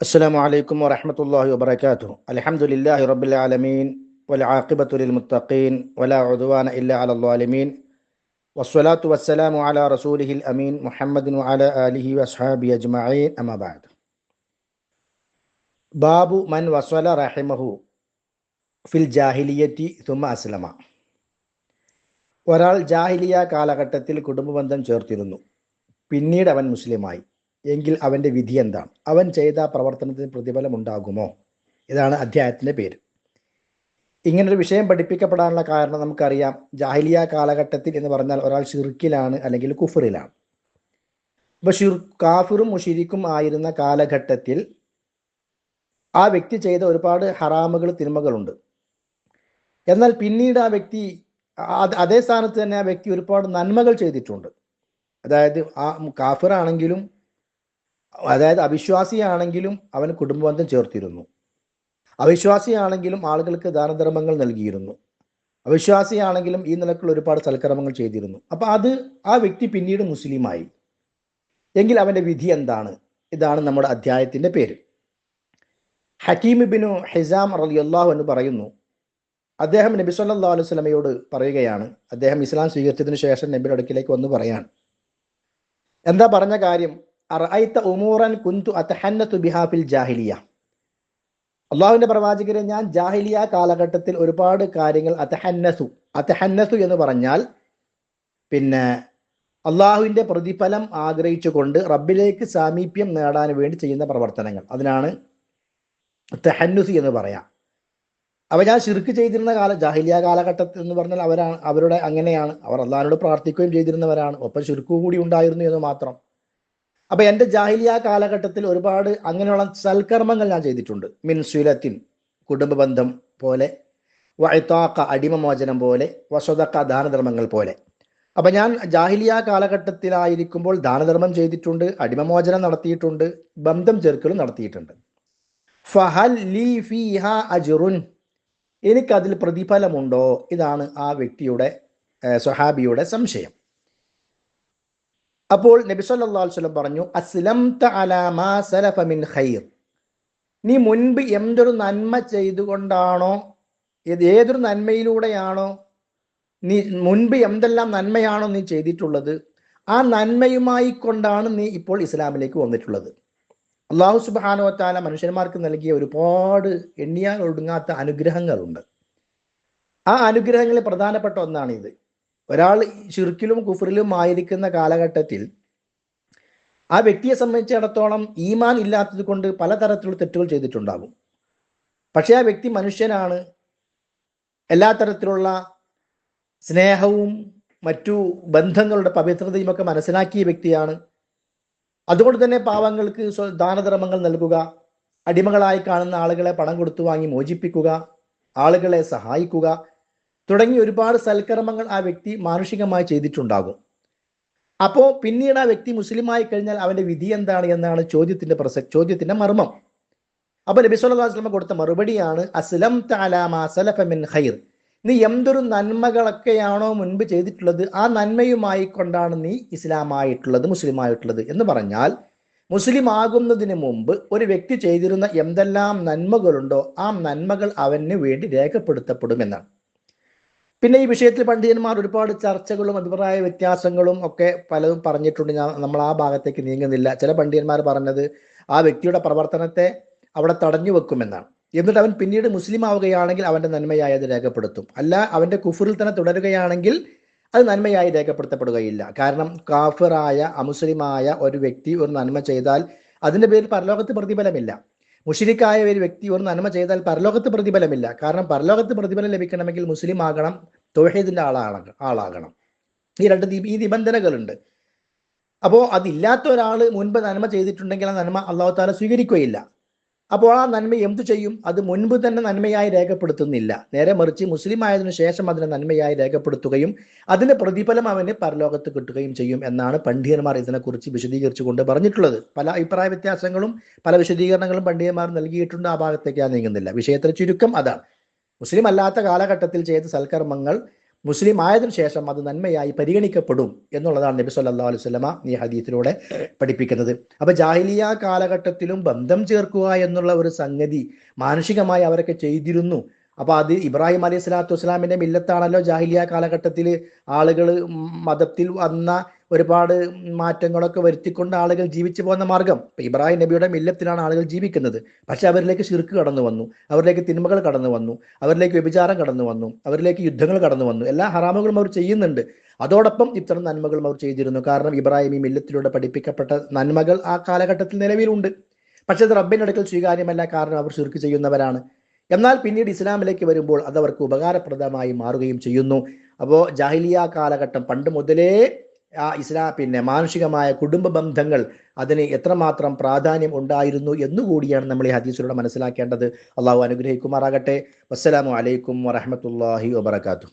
السلام عليكم ورحمة الله وبركاته الحمد لله رب العالمين والعاقبة للمتقين ولا عدوان إلا على الظالمين والصلاة والسلام على رسوله الأمين محمد وعلى آله وأصحابه أجمعين أما بعد باب من وصل رحمه في الجاهلية ثم أسلم ഒരാൾ ജാഹിലിയ കാലഘട്ടത്തിൽ കുടുംബബന്ധം ചേർത്തിരുന്നു പിന്നീട് അവൻ മുസ്ലിമായി എങ്കിൽ അവന്റെ വിധി എന്താണ് അവൻ ചെയ്ത പ്രവർത്തനത്തിന് പ്രതിഫലം ഉണ്ടാകുമോ? ഇതാണ് അധ്യായത്തിന്റെ പേര്. ഇങ്ങനൊരു വിഷയം പഠിപ്പിക്കപ്പെടാനുള്ള കാരണം നമുക്കറിയാം. ജാഹിലിയ കാലഘട്ടത്തിൽ എന്ന് പറഞ്ഞാൽ ഒരാൾ ഷിർക്കിലാണ് അല്ലെങ്കിൽ കുഫറിലാണ്. അപ്പൊ ഷിർ കാഫിറും മുഷിരിക്കും ആയിരുന്ന കാലഘട്ടത്തിൽ ആ വ്യക്തി ചെയ്ത ഒരുപാട് ഹറാമുകൾ തിന്മകളുണ്ട്. എന്നാൽ പിന്നീട് ആ വ്യക്തി അതേ സ്ഥാനത്ത് തന്നെ ആ വ്യക്തി ഒരുപാട് നന്മകൾ ചെയ്തിട്ടുണ്ട്. അതായത് ആ കാഫിറാണെങ്കിലും അതായത് അവിശ്വാസിയാണെങ്കിലും അവൻ കുടുംബബന്ധം ചേർത്തിരുന്നു. അവിശ്വാസിയാണെങ്കിലും ആളുകൾക്ക് ദാനധർമ്മങ്ങൾ നൽകിയിരുന്നു. അവിശ്വാസിയാണെങ്കിലും ഈ നിലക്കുള്ള ഒരുപാട് സൽക്കർമ്മങ്ങൾ ചെയ്തിരുന്നു. അപ്പൊ അത് ആ വ്യക്തി പിന്നീട് മുസ്ലിമായി. എങ്കിൽ അവന്റെ വിധി എന്താണ്? ഇതാണ് നമ്മുടെ അധ്യായത്തിന്റെ പേര്. ഹക്കീം ബിനു ഹിസാം റളിയല്ലാഹു എന്ന് പറയുന്നു അദ്ദേഹം നബി സല്ലാ അലൈഹി സ്വലമയോട് പറയുകയാണ് അദ്ദേഹം ഇസ്ലാം സ്വീകരിച്ചതിന് ശേഷം നബിയുടെ അടുക്കിലേക്ക് വന്ന് പറയാണ്. എന്താ പറഞ്ഞ കാര്യം? അറഅയ്ത ഉമൂറൻ കുന്തു അത്തഹന്നതു ബിഹാ ഫിൽ ജാഹിലിയ. അള്ളാഹുവിന്റെ പ്രവാചകരെ ഞാൻ ജാഹിലിയ കാലഘട്ടത്തിൽ ഒരുപാട് കാര്യങ്ങൾ അത്തഹന്നസു അത്തഹന്നസു എന്ന് പറഞ്ഞാൽ പിന്നെ അള്ളാഹുവിന്റെ പ്രതിഫലം ആഗ്രഹിച്ചുകൊണ്ട് റബ്ബിലേക്ക് സാമീപ്യം നേടാൻ വേണ്ടി ചെയ്യുന്ന പ്രവർത്തനങ്ങൾ. അതിനാണ് തെഹന്നുസി എന്ന് പറയാം. അവ ഞാൻ ശിർക്ക് ചെയ്തിരുന്ന കാല ജാഹിലിയ കാലഘട്ടത്തിൽ എന്ന് പറഞ്ഞാൽ അവരാണ് അവരുടെ അങ്ങനെയാണ്. അവർ അള്ളാഹിനോട് പ്രാർത്ഥിക്കുകയും ചെയ്തിരുന്നവരാണ്. ഒപ്പം ശിർക്ക് കൂടി ഉണ്ടായിരുന്നു എന്ന് മാത്രം. അപ്പൊ എന്റെ ജാഹിലിയ കാലഘട്ടത്തിൽ ഒരുപാട് അങ്ങനെയുള്ള സൽക്കർമ്മങ്ങൾ ഞാൻ ചെയ്തിട്ടുണ്ട്. മിൻ സുലത്തിൻ കുടുംബ ബന്ധം പോലെ വഴത്താക്ക അടിമമോചനം പോലെ വസതക്ക ദാനധർമ്മങ്ങൾ പോലെ. അപ്പൊ ഞാൻ ജാഹിലിയ കാലഘട്ടത്തിലായിരിക്കുമ്പോൾ ദാനധർമ്മം ചെയ്തിട്ടുണ്ട് അടിമമോചനം നടത്തിയിട്ടുണ്ട് ബന്ധം ചേർക്കലും നടത്തിയിട്ടുണ്ട്. ഫഹൽ ലീ ഫിഹ അജ്റുൻ. എനിക്കതിൽ പ്രതിഫലമുണ്ടോ? ഇതാണ് ആ വ്യക്തിയുടെ സ്വഹാബിയുടെ സംശയം. അപ്പോൾ നബി വസല്ലം പറഞ്ഞു അസ്ലം മിൻ ഖൈർ. നീ മുൻപ് എന്തൊരു നന്മ ചെയ്തുകൊണ്ടാണോ ഏത് ഏതൊരു നന്മയിലൂടെയാണോ നീ മുൻപ് എന്തെല്ലാം നന്മയാണോ നീ ചെയ്തിട്ടുള്ളത് ആ നന്മയുമായി കൊണ്ടാണ് നീ ഇപ്പോൾ ഇസ്ലാമിലേക്ക് വന്നിട്ടുള്ളത്. അള്ളാഹു സുബ്ഹാനഹു വതആല മനുഷ്യന്മാർക്ക് നൽകിയ ഒരുപാട് എണ്ണിയാൽ ഒടുങ്ങാത്ത അനുഗ്രഹങ്ങളുണ്ട്. ആ അനുഗ്രഹങ്ങളിൽ പ്രധാനപ്പെട്ട ഒന്നാണ് ഇത് ഒരാൾ ഷിർക്കിലും കുഫറിലും ആയിരിക്കുന്ന കാലഘട്ടത്തിൽ ആ വ്യക്തിയെ സംബന്ധിച്ചിടത്തോളം ഈമാൻ ഇല്ലാത്തത് കൊണ്ട് പലതരത്തിലുള്ള തെറ്റുകൾ ചെയ്തിട്ടുണ്ടാകും. പക്ഷെ ആ വ്യക്തി മനുഷ്യനാണ്. എല്ലാ തരത്തിലുള്ള സ്നേഹവും മറ്റു ബന്ധങ്ങളുടെ പവിത്രതയും ഒക്കെ മനസ്സിലാക്കിയ വ്യക്തിയാണ്. അതുകൊണ്ട് തന്നെ പാവങ്ങൾക്ക് ദാനധർമ്മങ്ങൾ നൽകുക അടിമകളായി കാണുന്ന ആളുകളെ പണം കൊടുത്തു വാങ്ങി മോചിപ്പിക്കുക ആളുകളെ സഹായിക്കുക തുടങ്ങി ഒരുപാട് സൽക്കർമ്മങ്ങൾ ആ വ്യക്തി മാനുഷികമായി ചെയ്തിട്ടുണ്ടാകും. അപ്പോൾ പിന്നീട് ആ വ്യക്തി മുസ്ലിമായി കഴിഞ്ഞാൽ അവന്റെ വിധി എന്താണ് എന്നാണ് ചോദ്യത്തിന്റെ പ്രസ ചോദ്യത്തിന്റെ മർമ്മം. അപ്പൊ നബി സല്ലല്ലാഹു അലൈഹി വസല്ലം കൊടുത്ത മറുപടിയാണ് അസ്ലം തഅലാമാ സലഫ മിൻ ഖൈർ. നീ എന്തൊരു നന്മകളൊക്കെയാണോ മുൻപ് ചെയ്തിട്ടുള്ളത് ആ നന്മയുമായി കൊണ്ടാണ് നീ ഇസ്ലാമായിട്ടുള്ളത് മുസ്ലിമായിട്ടുള്ളത് എന്ന് പറഞ്ഞാൽ മുസ്ലിം ആകുന്നതിന് മുമ്പ് ഒരു വ്യക്തി ചെയ്തിരുന്ന എന്തെല്ലാം നന്മകളുണ്ടോ ആ നന്മകൾ അവന് വേണ്ടി രേഖപ്പെടുത്തപ്പെടുമെന്നാണ്. പിന്നെ ഈ വിഷയത്തിൽ പണ്ഡിതന്മാർ ഒരുപാട് ചർച്ചകളും അഭിപ്രായ വ്യത്യാസങ്ങളും ഒക്കെ പലതും പറഞ്ഞിട്ടുണ്ട്. ഞാൻ നമ്മൾ ആ ഭാഗത്തേക്ക് നീങ്ങുന്നില്ല. ചില പണ്ഡിതന്മാർ പറഞ്ഞത് ആ വ്യക്തിയുടെ പ്രവർത്തനത്തെ അവിടെ തടഞ്ഞു വെക്കുമെന്നാണ്. എന്നിട്ട് അവൻ പിന്നീട് മുസ്ലിം ആവുകയാണെങ്കിൽ അവന്റെ നന്മയായി അത് രേഖപ്പെടുത്തും. അല്ല അവന്റെ കുഫറിൽ തന്നെ തുടരുകയാണെങ്കിൽ അത് നന്മയായി രേഖപ്പെടുത്തപ്പെടുകയില്ല. കാരണം കാഫിറായ അമുസ്ലിമായ ഒരു വ്യക്തി ഒരു നന്മ ചെയ്താൽ അതിന്റെ പേരിൽ പരലോകത്ത് പ്രതിഫലമില്ല. മുഷിരിക്കായ ഒരു വ്യക്തി ഒരു നന്മ ചെയ്താൽ പരലോകത്ത് പ്രതിഫലമില്ല. കാരണം പരലോകത്ത് പ്രതിഫലം ലഭിക്കണമെങ്കിൽ മുസ്ലിം ആകണം തൊഹീദിന്റെ ആളാണ് ആളാകണം. ഈ രണ്ട് ഈ നിബന്ധനകളുണ്ട്. അപ്പോൾ അതില്ലാത്ത ഒരാൾ മുൻപ് നന്മ ചെയ്തിട്ടുണ്ടെങ്കിൽ ആ നന്മ അള്ളാഹു താല സ്വീകരിക്കുകയില്ല. അപ്പോൾ ആ നന്മ എന്തു ചെയ്യും? അത് മുൻപ് തന്നെ നന്മയായി രേഖപ്പെടുത്തുന്നില്ല. നേരെ മറിച്ച് മുസ്ലിം ആയതിനു ശേഷം അതിനെ നന്മയായി രേഖപ്പെടുത്തുകയും അതിന്റെ പ്രതിഫലം അവന് പരലോകത്ത് കിട്ടുകയും ചെയ്യും എന്നാണ് പണ്ഡിതന്മാർ ഇതിനെക്കുറിച്ച് വിശദീകരിച്ചുകൊണ്ട് പറഞ്ഞിട്ടുള്ളത്. പല അഭിപ്രായ വ്യത്യാസങ്ങളും പല വിശദീകരണങ്ങളും പണ്ഡിതന്മാർ നൽകിയിട്ടുണ്ട്. ആ ഭാഗത്തേക്ക് ഞാൻ നീങ്ങുന്നില്ല. വിഷയത്തിൽ ചുരുക്കം അതാണ്. മുസ്ലിം അല്ലാത്ത കാലഘട്ടത്തിൽ ചെയ്ത സൽക്കർമ്മങ്ങൾ മുസ്ലിം ആയതിനു ശേഷം അത് നന്മയായി പരിഗണിക്കപ്പെടും എന്നുള്ളതാണ് നബി സല്ലല്ലാഹു അലൈഹി സ്വലമ ഈ ഹദീത്തിലൂടെ പഠിപ്പിക്കുന്നത്. അപ്പൊ ജാഹിലിയ കാലഘട്ടത്തിലും ബന്ധം ചേർക്കുക എന്നുള്ള ഒരു സംഗതി മാനുഷികമായി അവരൊക്കെ ചെയ്തിരുന്നു. അപ്പൊ അത് ഇബ്രാഹിം അലൈഹി സ്വലാത്തു വസ്സലാമിന്റെ മില്ലത്താണല്ലോ ജാഹിലിയ കാലഘട്ടത്തിൽ ആളുകൾ മതത്തിൽ വന്ന ഒരുപാട് മാറ്റങ്ങളൊക്കെ വരുത്തിക്കൊണ്ട് ആളുകൾ ജീവിച്ചു പോകുന്ന മാർഗം. ഇബ്രാഹിം നബിയുടെ മില്ലത്തിലാണ് ആളുകൾ ജീവിക്കുന്നത്. പക്ഷെ അവരിലേക്ക് ശിർക്ക് കടന്നു വന്നു. അവരിലേക്ക് തിന്മകൾ കടന്നു വന്നു. അവരിലേക്ക് വ്യഭിചാരം കടന്നു വന്നു. അവരിലേക്ക് യുദ്ധങ്ങൾ കടന്നു വന്നു. എല്ലാ ഹറാമുകളും അവർ ചെയ്യുന്നുണ്ട്. അതോടൊപ്പം ഇത്തരം നന്മകളും അവർ ചെയ്തിരുന്നു. കാരണം ഇബ്രാഹിം ഈ മില്ലത്തിലൂടെ പഠിപ്പിക്കപ്പെട്ട നന്മകൾ ആ കാലഘട്ടത്തിൽ നിലവിലുണ്ട്. പക്ഷെ അത് റബ്ബിന്റെ അടുക്കൽ സ്വീകാര്യമല്ല. കാരണം അവർ ശിർക്ക് ചെയ്യുന്നവരാണ്. എന്നാൽ പിന്നീട് ഇസ്ലാമിലേക്ക് വരുമ്പോൾ അത് അവർക്ക് ഉപകാരപ്രദമായി മാറുകയും ചെയ്യുന്നു. അപ്പോൾ ജാഹിലിയ കാലഘട്ടം പണ്ട് മുതലേ ആ ഇസ്ലാ പിന്നെ മാനുഷികമായ കുടുംബ ബന്ധങ്ങൾ അതിന് എത്രമാത്രം പ്രാധാന്യം ഉണ്ടായിരുന്നു എന്നുകൂടിയാണ് നമ്മൾ ഈ ഹദീസിലൂടെ മനസ്സിലാക്കേണ്ടത്. അള്ളാഹു അനുഗ്രഹിക്കുമാറാകട്ടെ. വസ്സലാമു അലൈക്കും വറഹമത്തല്ലാഹി വബർക്കാത്തു